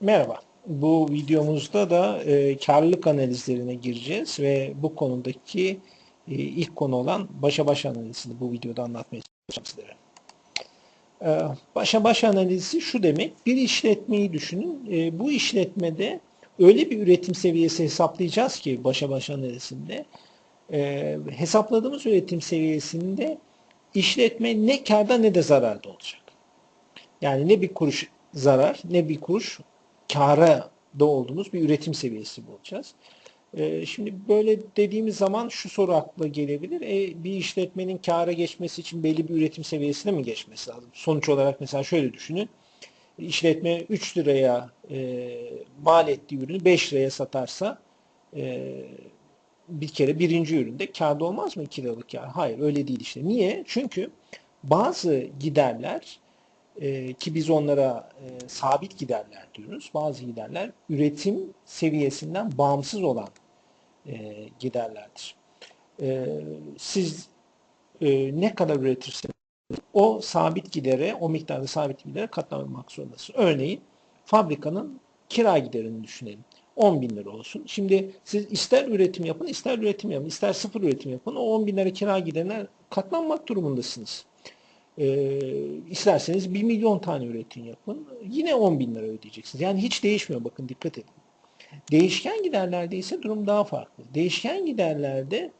Merhaba. Bu videomuzda da e, karlılık analizlerine gireceğiz ve bu konudaki e, ilk konu olan başa baş analizini bu videoda anlatmaya çalışacağım sizlere. E, başa baş analizi şu demek, bir işletmeyi düşünün. E, bu işletmede öyle bir üretim seviyesi hesaplayacağız ki başa baş analizinde e, hesapladığımız üretim seviyesinde işletme ne karda ne de zararda olacak. Yani ne bir kuruş zarar ne bir kuruş kâra da olduğumuz bir üretim seviyesi bulacağız. Ee, şimdi böyle dediğimiz zaman şu soru akla gelebilir. E, bir işletmenin kâra geçmesi için belli bir üretim seviyesine mi geçmesi lazım? Sonuç olarak mesela şöyle düşünün. İşletme 3 liraya e, mal ettiği ürünü 5 liraya satarsa e, bir kere birinci üründe kârda olmaz mı 2 liralık kâr? Hayır öyle değil işte. Niye? Çünkü bazı giderler e, ki biz onlara e, sabit giderler diyoruz. Bazı giderler üretim seviyesinden bağımsız olan e, giderlerdir. E, siz e, ne kadar üretirseniz o sabit gidere, o miktarda sabit gidere katlanmak zorundasınız. Örneğin fabrikanın kira giderini düşünelim. 10 bin lira olsun. Şimdi siz ister üretim yapın, ister üretim yapın, ister sıfır üretim yapın. O 10 bin lira kira giderine katlanmak durumundasınız. E, isterseniz 1 milyon tane üretim yapın. Yine 10 bin lira ödeyeceksiniz. Yani hiç değişmiyor bakın dikkat edin. Değişken giderlerde ise durum daha farklı. Değişken giderlerde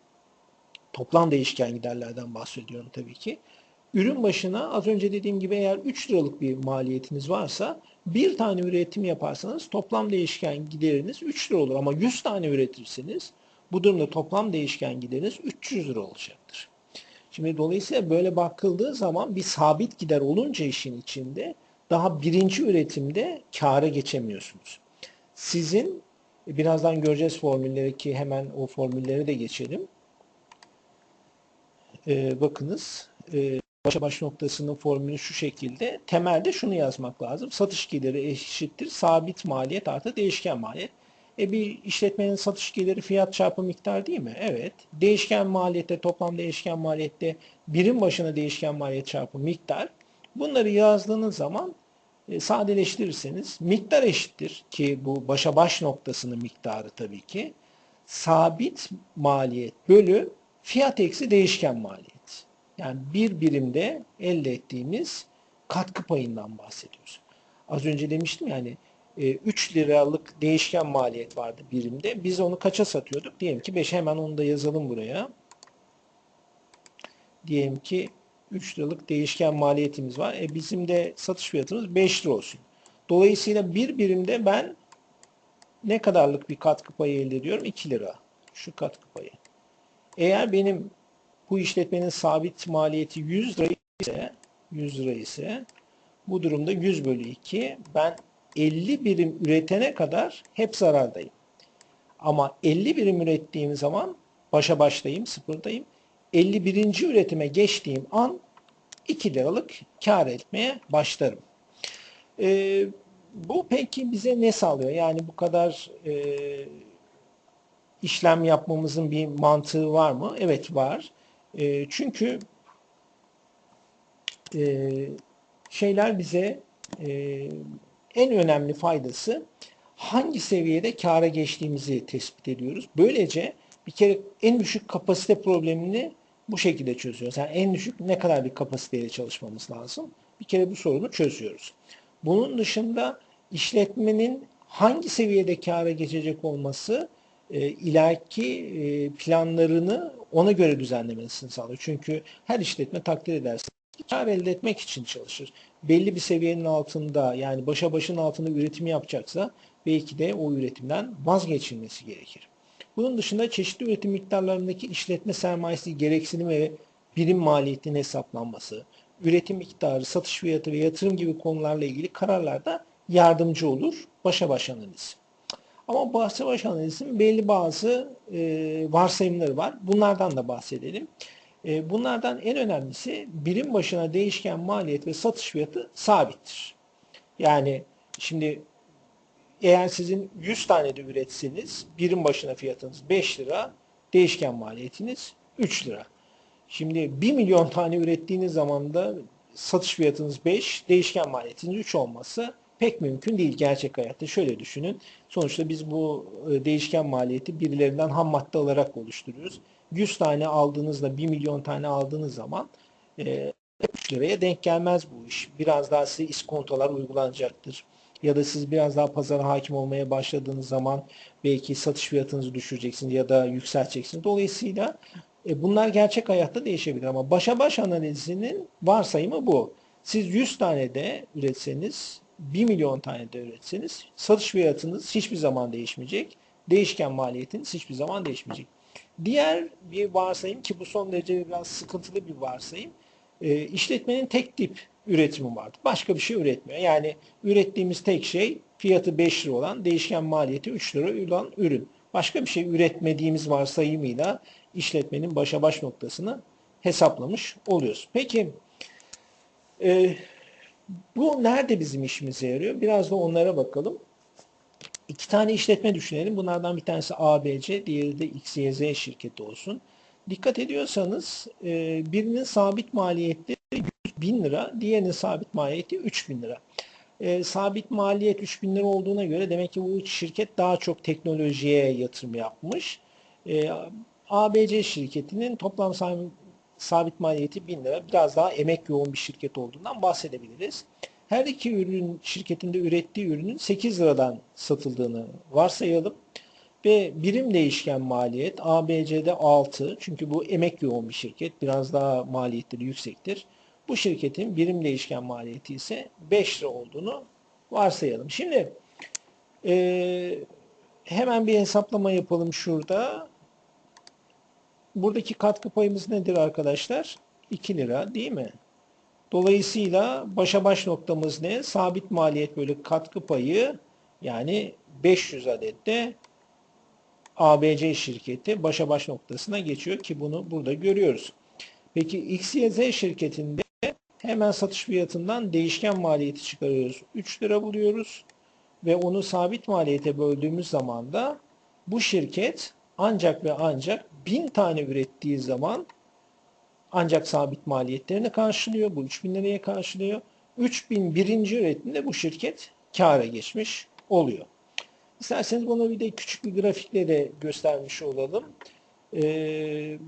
toplam değişken giderlerden bahsediyorum tabii ki. Ürün başına az önce dediğim gibi eğer 3 liralık bir maliyetiniz varsa bir tane üretim yaparsanız toplam değişken gideriniz 3 lira olur. Ama 100 tane üretirseniz bu durumda toplam değişken gideriniz 300 lira olacaktır. Şimdi dolayısıyla böyle bakıldığı zaman bir sabit gider olunca işin içinde daha birinci üretimde kâra geçemiyorsunuz. Sizin birazdan göreceğiz formülleri ki hemen o formülleri de geçelim. Ee, bakınız e, başa baş noktasının formülü şu şekilde. Temelde şunu yazmak lazım. Satış geliri eşittir sabit maliyet artı değişken maliyet. E bir işletmenin satış geliri fiyat çarpı miktar değil mi? Evet. Değişken maliyette toplam değişken maliyette birim başına değişken maliyet çarpı miktar. Bunları yazdığınız zaman e, sadeleştirirseniz miktar eşittir ki bu başa baş noktasının miktarı tabii ki sabit maliyet bölü fiyat eksi değişken maliyet. Yani bir birimde elde ettiğimiz katkı payından bahsediyoruz. Az önce demiştim yani 3 e, liralık değişken maliyet vardı birimde. Biz onu kaça satıyorduk? Diyelim ki 5 hemen onu da yazalım buraya. Diyelim ki 3 liralık değişken maliyetimiz var. E bizim de satış fiyatımız 5 lira olsun. Dolayısıyla bir birimde ben ne kadarlık bir katkı payı elde ediyorum? 2 lira. Şu katkı payı. Eğer benim bu işletmenin sabit maliyeti 100 lira ise 100 lira ise bu durumda 100 bölü 2 ben 50 birim üretene kadar hep zarardayım. Ama 50 birim ürettiğim zaman başa başlayayım, sıfırdayım. 51. üretime geçtiğim an 2 liralık kar etmeye başlarım. Ee, bu peki bize ne sağlıyor? Yani bu kadar e, işlem yapmamızın bir mantığı var mı? Evet var. E, çünkü e, şeyler bize e, en önemli faydası hangi seviyede kâra geçtiğimizi tespit ediyoruz. Böylece bir kere en düşük kapasite problemini bu şekilde çözüyoruz. Yani en düşük ne kadar bir kapasiteyle çalışmamız lazım? Bir kere bu sorunu çözüyoruz. Bunun dışında işletmenin hangi seviyede kâra geçecek olması e, ileriki e, planlarını ona göre düzenlemesini sağlıyor. Çünkü her işletme takdir ederse kar elde etmek için çalışır. Belli bir seviyenin altında yani başa başın altında üretim yapacaksa belki de o üretimden vazgeçilmesi gerekir. Bunun dışında çeşitli üretim miktarlarındaki işletme sermayesi gereksinim ve birim maliyetinin hesaplanması, üretim miktarı, satış fiyatı ve yatırım gibi konularla ilgili kararlarda yardımcı olur başa baş analiz. Ama başa baş analizin belli bazı e, varsayımları var. Bunlardan da bahsedelim. E, bunlardan en önemlisi birim başına değişken maliyet ve satış fiyatı sabittir. Yani şimdi eğer sizin 100 tane de üretseniz birim başına fiyatınız 5 lira, değişken maliyetiniz 3 lira. Şimdi 1 milyon tane ürettiğiniz zaman da satış fiyatınız 5, değişken maliyetiniz 3 olması pek mümkün değil gerçek hayatta. Şöyle düşünün. Sonuçta biz bu e, değişken maliyeti birilerinden ham madde alarak oluşturuyoruz. 100 tane aldığınızda 1 milyon tane aldığınız zaman e, 3 liraya denk gelmez bu iş. Biraz daha size iskontolar uygulanacaktır. Ya da siz biraz daha pazara hakim olmaya başladığınız zaman belki satış fiyatınızı düşüreceksiniz ya da yükselteceksiniz. Dolayısıyla e, bunlar gerçek hayatta değişebilir ama başa baş analizinin varsayımı bu. Siz 100 tane de üretseniz, 1 milyon tane de üretseniz satış fiyatınız hiçbir zaman değişmeyecek. Değişken maliyetiniz hiçbir zaman değişmeyecek. Diğer bir varsayım ki bu son derece biraz sıkıntılı bir varsayım. E, işletmenin tek tip üretimi vardır. Başka bir şey üretmiyor. Yani ürettiğimiz tek şey fiyatı 5 lira olan, değişken maliyeti 3 lira olan ürün. Başka bir şey üretmediğimiz varsayımıyla işletmenin başa baş noktasını hesaplamış oluyoruz. Peki e, bu nerede bizim işimize yarıyor? Biraz da onlara bakalım. İki tane işletme düşünelim. Bunlardan bir tanesi ABC, diğeri de XYZ şirketi olsun. Dikkat ediyorsanız e, birinin sabit maliyeti 100 bin lira, diğerinin sabit maliyeti 3 bin lira. E, sabit maliyet 3 bin lira olduğuna göre demek ki bu şirket daha çok teknolojiye yatırım yapmış. E, ABC şirketinin toplam sabit maliyeti 1000 lira. Biraz daha emek yoğun bir şirket olduğundan bahsedebiliriz. Her iki ürün şirketinde ürettiği ürünün 8 liradan satıldığını varsayalım. Ve birim değişken maliyet ABC'de 6. Çünkü bu emek yoğun bir şirket. Biraz daha maliyetleri yüksektir. Bu şirketin birim değişken maliyeti ise 5 lira olduğunu varsayalım. Şimdi e, hemen bir hesaplama yapalım şurada. Buradaki katkı payımız nedir arkadaşlar? 2 lira değil mi? Dolayısıyla başa baş noktamız ne? Sabit maliyet böyle katkı payı yani 500 adette ABC şirketi başa baş noktasına geçiyor ki bunu burada görüyoruz. Peki XYZ şirketinde hemen satış fiyatından değişken maliyeti çıkarıyoruz. 3 lira buluyoruz ve onu sabit maliyete böldüğümüz zaman da bu şirket ancak ve ancak 1000 tane ürettiği zaman ancak sabit maliyetlerini karşılıyor. Bu 3000 liraya karşılıyor. 3000 birinci üretimde bu şirket kâra geçmiş oluyor. İsterseniz bunu bir de küçük bir grafikle de göstermiş olalım. Ee,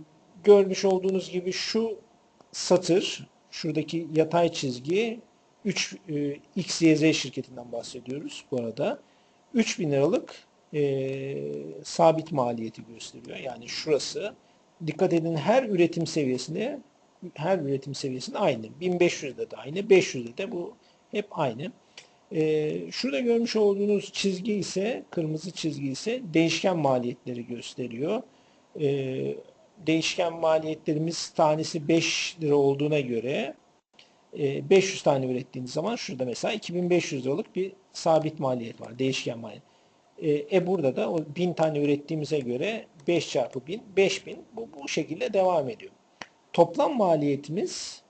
görmüş olduğunuz gibi şu satır, şuradaki yatay çizgi 3 e, XYZ şirketinden bahsediyoruz bu arada. 3000 liralık e, sabit maliyeti gösteriyor. Yani şurası dikkat edin her üretim seviyesinde her üretim seviyesinde aynı. 1500'de de aynı, 500'de de bu hep aynı. Ee, şurada görmüş olduğunuz çizgi ise, kırmızı çizgi ise değişken maliyetleri gösteriyor. Ee, değişken maliyetlerimiz tanesi 5 lira olduğuna göre 500 e, tane ürettiğiniz zaman şurada mesela 2500 liralık bir sabit maliyet var. Değişken maliyet. E, e burada da o 1000 tane ürettiğimize göre 5 çarpı 1000, 5000 bu, bu şekilde devam ediyor. Toplam maliyetimiz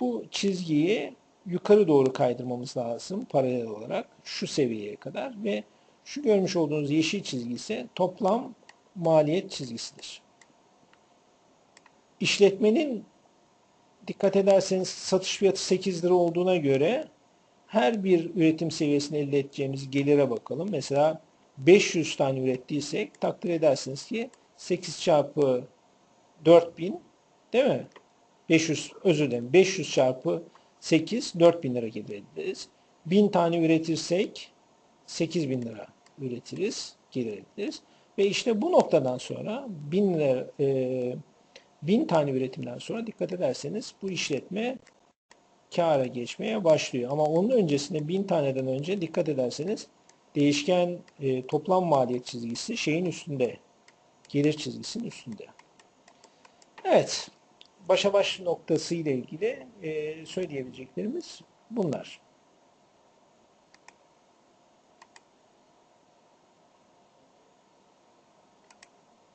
bu çizgiyi yukarı doğru kaydırmamız lazım paralel olarak şu seviyeye kadar ve şu görmüş olduğunuz yeşil çizgi ise toplam maliyet çizgisidir. İşletmenin dikkat ederseniz satış fiyatı 8 lira olduğuna göre her bir üretim seviyesini elde edeceğimiz gelire bakalım. Mesela 500 tane ürettiysek takdir edersiniz ki 8 çarpı 4000 değil mi? 500 özür dilerim 500 çarpı 8 4000 lira gelir ederiz. 1000 tane üretirsek 8000 lira üretiriz, gelir ederiz. Ve işte bu noktadan sonra 1000 lira e, 1000 tane üretimden sonra dikkat ederseniz bu işletme kâra geçmeye başlıyor. Ama onun öncesinde 1000 taneden önce dikkat ederseniz değişken e, toplam maliyet çizgisi şeyin üstünde. Gelir çizgisinin üstünde. Evet. Başa baş noktası ile ilgili e, söyleyebileceklerimiz bunlar.